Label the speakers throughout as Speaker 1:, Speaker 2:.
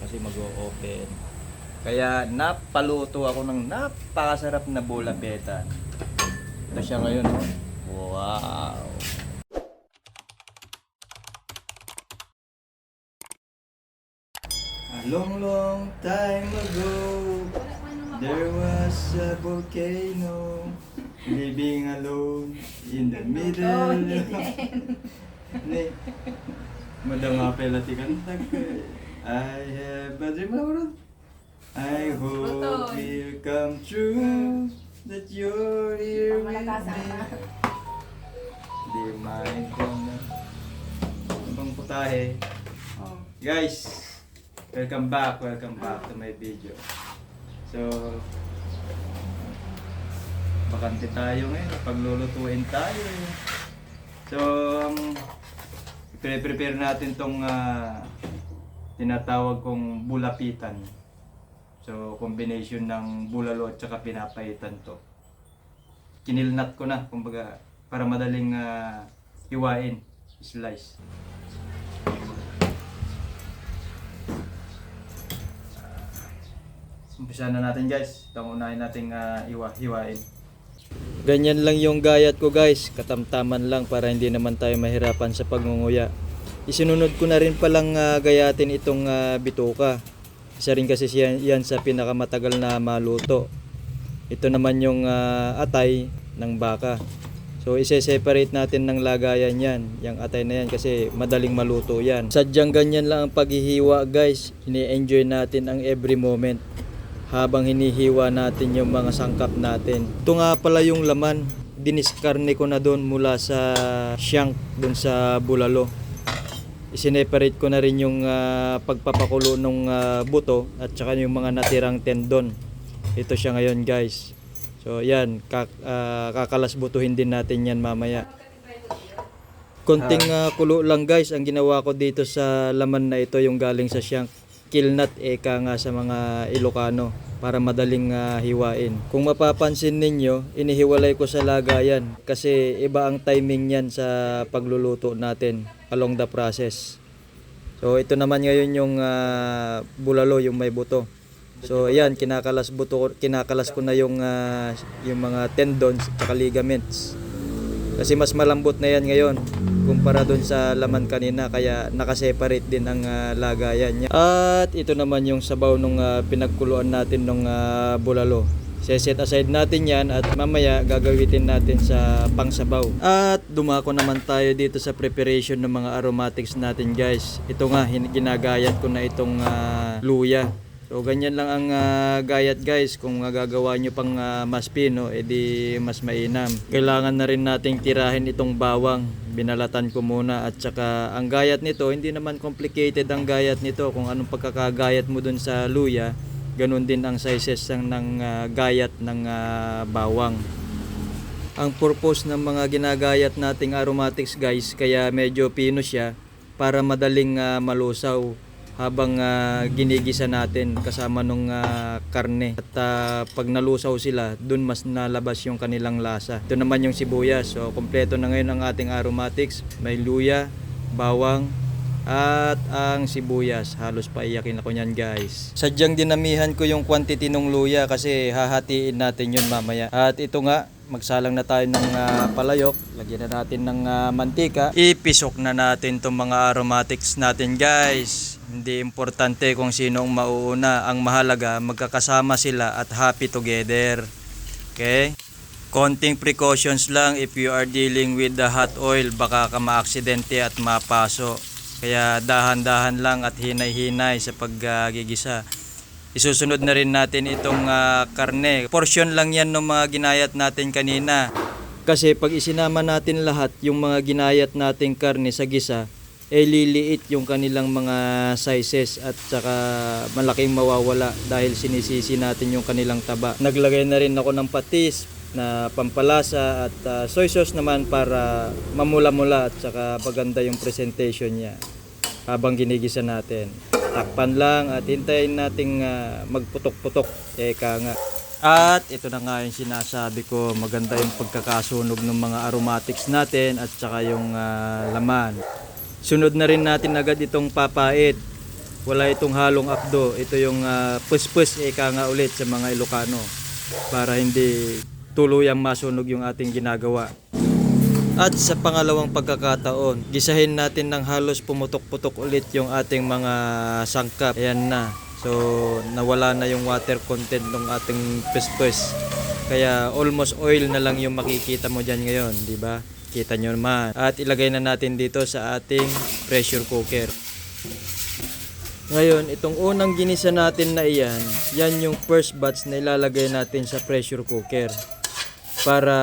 Speaker 1: kasi mag-open. Kaya napaluto ako ng napakasarap na bulapetan. Ito siya ngayon. oh. Wow! A long, long time ago, there was a volcano living alone in the middle madama pala ti kantag I have a dream Laura. I hope will come true that you're here with me.
Speaker 2: ka.
Speaker 1: Di mind ko na. Ibang putahe.
Speaker 2: Oh.
Speaker 1: Guys, welcome back, welcome back to my video. So, bakante tayo ngayon, paglulutuin tayo. eh. So, um, pre-prepare natin tong ah, tinatawag kong bulapitan. So, combination ng bulalo at saka pinapaitan to. Kinilnat ko na, kumbaga, para madaling ah, hiwain, slice. Umpisa na natin guys. Ito ang unahin nating ah, iwa, hiwain. Ganyan lang yung gayat ko guys. Katamtaman lang para hindi naman tayo mahirapan sa pagngunguya. Isinunod ko na rin palang ah, gayatin itong ah, bituka. Isa rin kasi siya, yan sa pinakamatagal na maluto. Ito naman yung ah, atay ng baka. So ise-separate natin ng lagayan yan, yung atay na yan kasi madaling maluto yan. Sadyang ganyan lang ang paghihiwa guys, ini-enjoy natin ang every moment habang hinihiwa natin yung mga sangkap natin. Ito nga pala yung laman, diniskarne ko na doon mula sa shank doon sa bulalo. Isineparate ko na rin yung ah, pagpapakulo ng ah, buto at saka yung mga natirang tendon. Ito siya ngayon guys. So yan, kak, ah, kakalasbutuhin din natin yan mamaya. Konting ah, kulo lang guys ang ginawa ko dito sa laman na ito yung galing sa shank. Kilnat eka nga sa mga Ilocano para madaling ah, hiwain. Kung mapapansin ninyo, inihiwalay ko sa lagayan kasi iba ang timing niyan sa pagluluto natin along the process. So ito naman ngayon yung ah, bulalo, yung may buto. So ayan, kinakalas buto kinakalas ko na yung ah, yung mga tendons at ligaments. Kasi mas malambot na yan ngayon kumpara doon sa laman kanina kaya nakaseparate din ang ah, lagayan niya. At ito naman yung sabaw nung ah, pinagkuluan natin nung ah, bulalo. Set aside natin yan at mamaya gagawitin natin sa pangsabaw. At dumako naman tayo dito sa preparation ng mga aromatics natin guys. Ito nga, ginagayat ko na itong ah, luya. So ganyan lang ang ah, gayat guys kung gagawa nyo pang ah, mas pino edi mas mainam. Kailangan na rin nating tirahin itong bawang. Binalatan ko muna at saka ang gayat nito hindi naman complicated ang gayat nito kung anong pagkakagayat mo dun sa luya. Ganun din ang sizes ng, ng ah, gayat ng ah, bawang. Ang purpose ng mga ginagayat nating aromatics guys kaya medyo pino siya para madaling ah, malusaw habang ah, ginigisa natin kasama nung ah, karne. At ah, pag nalusaw sila dun mas nalabas yung kanilang lasa. Ito naman yung sibuyas. So kompleto na ngayon ang ating aromatics. May luya, bawang at ang sibuyas halos paiyakin ako niyan guys. Sadyang dinamihan ko yung quantity ng luya kasi hahatiin natin yun mamaya. At ito nga magsalang na tayo ng ah, palayok. Lagyan na natin ng ah, mantika. Ipisok na natin tong mga aromatics natin guys. Hindi importante kung sino ang mauuna. Ang mahalaga magkakasama sila at happy together. Okay? Konting precautions lang if you are dealing with the hot oil. Baka ka maaksidente at mapaso kaya dahan-dahan lang at hinay-hinay sa paggigisa isusunod na rin natin itong ah, karne. Portion lang yan ng mga ginayat natin kanina. Kasi pag isinama natin lahat yung mga ginayat nating karne sa gisa eh liliit yung kanilang mga sizes at saka malaking mawawala dahil sinisisi natin yung kanilang taba. Naglagay na rin ako ng patis na pampalasa at ah, soy sauce naman para mamula-mula at saka maganda yung presentation niya habang ginigisa natin. Takpan lang at hintayin nating ah, magputok-putok. Eka nga. At ito na nga yung sinasabi ko, maganda yung pagkakasunog ng mga aromatics natin at saka yung ah, laman. Sunod na rin natin agad itong papait. Wala itong halong apdo. Ito yung uh, pus-pus ika nga ulit sa mga Ilocano para hindi tuluyang masunog yung ating ginagawa. At sa pangalawang pagkakataon, gisahin natin ng halos pumutok-putok ulit yung ating mga sangkap. Ayan na. So, nawala na yung water content ng ating pus-pus. Kaya almost oil na lang yung makikita mo dyan ngayon, di ba? Kita nyo naman. At ilagay na natin dito sa ating pressure cooker. Ngayon, itong unang ginisa natin na iyan, yan yung first batch na ilalagay natin sa pressure cooker para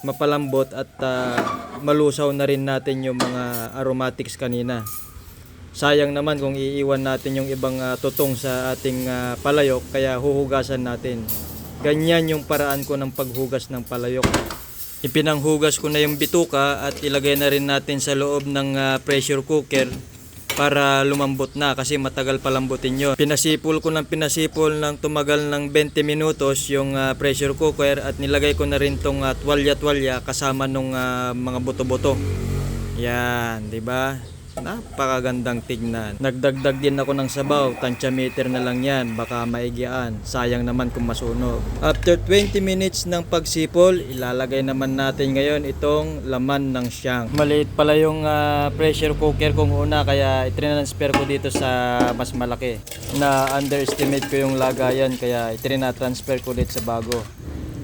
Speaker 1: mapalambot at ah, malusaw na rin natin yung mga aromatics kanina. Sayang naman kung iiwan natin yung ibang ah, tutong sa ating ah, palayok kaya huhugasan natin. Ganyan yung paraan ko ng paghugas ng palayok. Ipinanghugas ko na yung bituka at ilagay na rin natin sa loob ng ah, pressure cooker para lumambot na kasi matagal palambutin yun. Pinasipol ko ng pinasipol ng tumagal ng 20 minutos yung ah, pressure cooker at nilagay ko na rin tong ah, tuwalya-tuwalya kasama nung ah, mga buto-buto. Yan, 'di ba? Napakagandang tignan. Nagdagdag din ako ng sabaw, tansya meter na lang yan, baka maigian. Sayang naman kung masunog. After 20 minutes ng pagsipol, ilalagay naman natin ngayon itong laman ng siyang. Maliit pala yung ah, pressure cooker kong una, kaya itrinansfer ko dito sa mas malaki. Na underestimate ko yung lagayan, kaya itrinatransfer ko dito sa bago.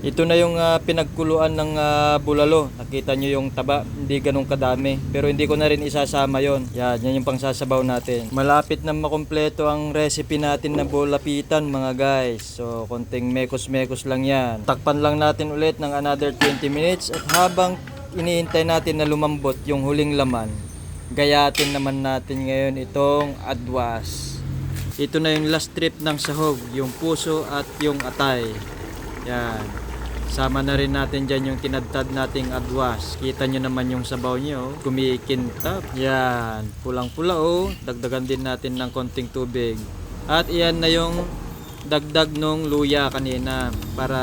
Speaker 1: Ito na yung ah, pinagkuluan ng ah, bulalo. Nakita nyo yung taba, hindi ganun kadami. Pero hindi ko na rin isasama yon. Yan, yan yung pangsasabaw natin. Malapit na makumpleto ang recipe natin na bulapitan mga guys. So, konting mekos-mekos lang yan. Takpan lang natin ulit ng another 20 minutes. At habang iniintay natin na lumambot yung huling laman, gayatin naman natin ngayon itong adwas. Ito na yung last trip ng sahog, yung puso at yung atay. Yan. Sama na rin natin dyan yung tinadtad nating adwas. Kita nyo naman yung sabaw nyo. Kumikintab. Yan. Pulang-pula oh. Dagdagan din natin ng konting tubig. At iyan na yung dagdag nung luya kanina para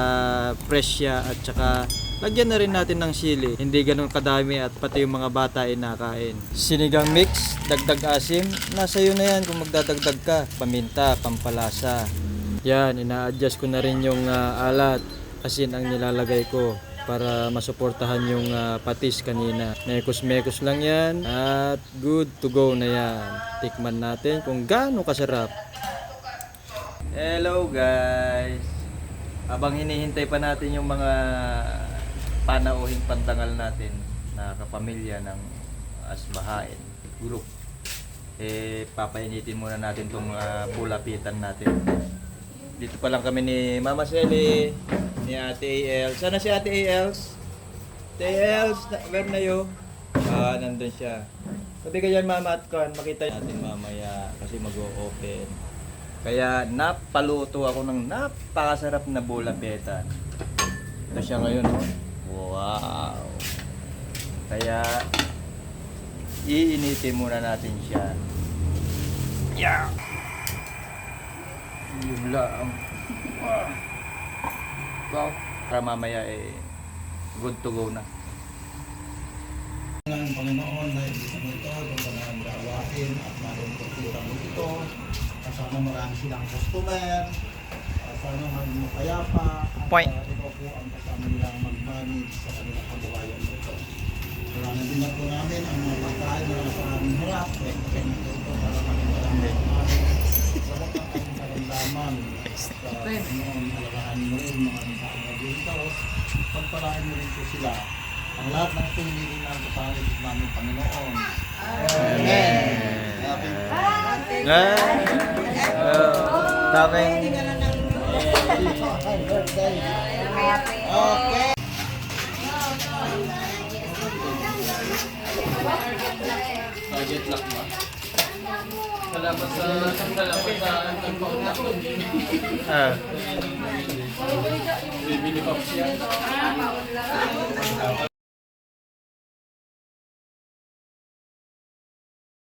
Speaker 1: fresh siya at saka lagyan na rin natin ng sili. Hindi ganun kadami at pati yung mga bata ay nakain. Sinigang mix, dagdag asim, nasa iyo na yan kung magdadagdag ka. Paminta, pampalasa. Yan, ina-adjust ko na rin yung ah, alat. Asin ang nilalagay ko para masuportahan yung ah, patis kanina. Mekos-mekos lang yan at good to go na yan. Tikman natin kung gaano kasarap. Hello guys! Habang hinihintay pa natin yung mga panauhing pantangal natin na kapamilya ng asbahain, group, eh papainitin muna natin tong ah, bulapitan natin. Dito pa lang kami ni Mama Selly, ni Ate AL. Sana si Ate ALs? Ate ALs, where na yun? Ah, nandun siya. Sabi ka dyan Mama at Kuan, makita natin mamaya kasi mag-o-open. Kaya napaluto ako ng napakasarap na bulapitan. Ito siya ngayon, oh. Wow! Kaya, iinitin muna natin siya. Yeah! Yung lang. Wow. Wow. Para mamaya eh, good to go na.
Speaker 2: ng Panginoon na ibig mo ito, doon ka na gawain at kultura mo ito. At sana marami silang customer. At sana maging mapayapa. At
Speaker 1: Point.
Speaker 2: uh, ikaw po ang kasama nilang mag-manage sa kanilang kabuhayan ito. Na din po namin ang mga pagkain na nasa aming hirap. Kaya ito para kami walang pagkain. Karamdaman. At uh, Panginoon, alagaan mo rin mga tao dito. Pagpalain mo rin po sila ang lahat ng tumingin ng kapangit namin Panginoon. Amen.
Speaker 1: Ah, oh, daming
Speaker 2: Okay.
Speaker 3: Target lock ba? Salamat sa salamat sa nagpa-unlock nun.
Speaker 1: ah,
Speaker 3: Bibili pa siya.